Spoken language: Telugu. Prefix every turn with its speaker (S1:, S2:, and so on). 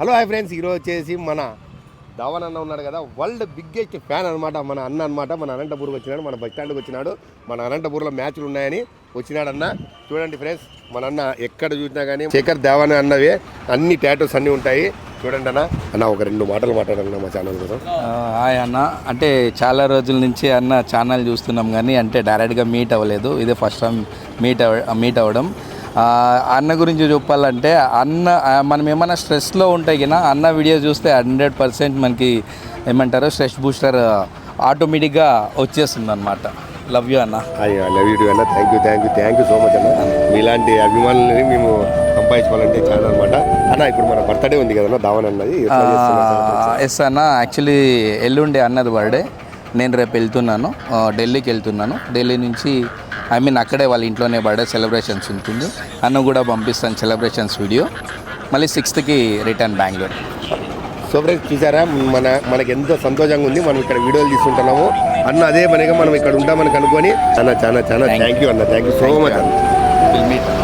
S1: Hello hi friends. ఈరోజు వచ్చేసి మన ధవన్ అన్న ఉన్నాడు కదా. వరల్డ్ బిగ్గెస్ట్ ఫ్యాన్ అనమాట మన అన్న అనమాట మన అనంతపూర్కి వచ్చినాడు. మన బస్ స్టాండ్కి వచ్చినాడు. మన అనంతపూర్లో మ్యాచ్లు ఉన్నాయని వచ్చినాడు అన్న. చూడండి ఫ్రెండ్స్ మన అన్న ఎక్కడ చూసినా కానీ శేఖర్ ధవన్ అన్నవే అన్ని టాటోస్ అన్నీ ఉంటాయి. చూడండి అన్న. అన్న ఒక రెండు మాటలు మాట్లాడాలన్న మా ఛానల్ కోసం.
S2: హాయ్ అన్న. అంటే చాలా రోజుల నుంచి అన్న ఛానల్ చూస్తున్నాం కానీ అంటే డైరెక్ట్గా మీట్ అవ్వలేదు. ఇదే ఫస్ట్ టైం మీట్ అవ మీట్ అవ్వడం. అన్న గురించి చెప్పాలంటే అన్న మనం ఏమైనా స్ట్రెస్లో ఉంటే గిన అన్న వీడియో చూస్తే హండ్రెడ్ పర్సెంట్ మనకి ఏమంటారు స్ట్రెస్ బూస్టర్ ఆటోమేటిక్గా వచ్చేస్తుంది అనమాట లవ్ యూ అన్న
S1: అయ్యో లవ్ యూ అన్న. Thank you thank you thank you so much అన్న. మీలాంటి అభిమానులని మేము సంపాదించుకోవాలంటే చాలా అనమాట అన్న ఇప్పుడు మన బర్త్డే ఉంది కదన్న ధావన్ అన్నది?
S2: ఎస్ అన్న. యాక్చువల్లీ ఎల్లుండి అన్నది బర్త్డే నేను రేపు వెళ్తున్నాను. ఢిల్లీకి వెళ్తున్నాను. ఢిల్లీ నుంచి ఐ మీన్ అక్కడే వాళ్ళ ఇంట్లోనే బర్త్డే సెలబ్రేషన్స్ ఉంటుంది. అన్న కూడా పంపిస్తాను సెలబ్రేషన్స్ వీడియో మళ్ళీ సిక్స్త్కి రిటర్న్ బెంగళూరు
S1: సో ఫ్రెండ్స్ చూసారా? మన మనకి ఎంతో సంతోషంగా ఉంది. మనం ఇక్కడ వీడియోలు తీసుకుంటున్నాము. అన్న అదే పనిగా మనం ఇక్కడ ఉంటామని కనుక్కొని అన్న చాలా చాలా థ్యాంక్ యూ అన్న. థ్యాంక్ యూ సో మచ్ అన్న.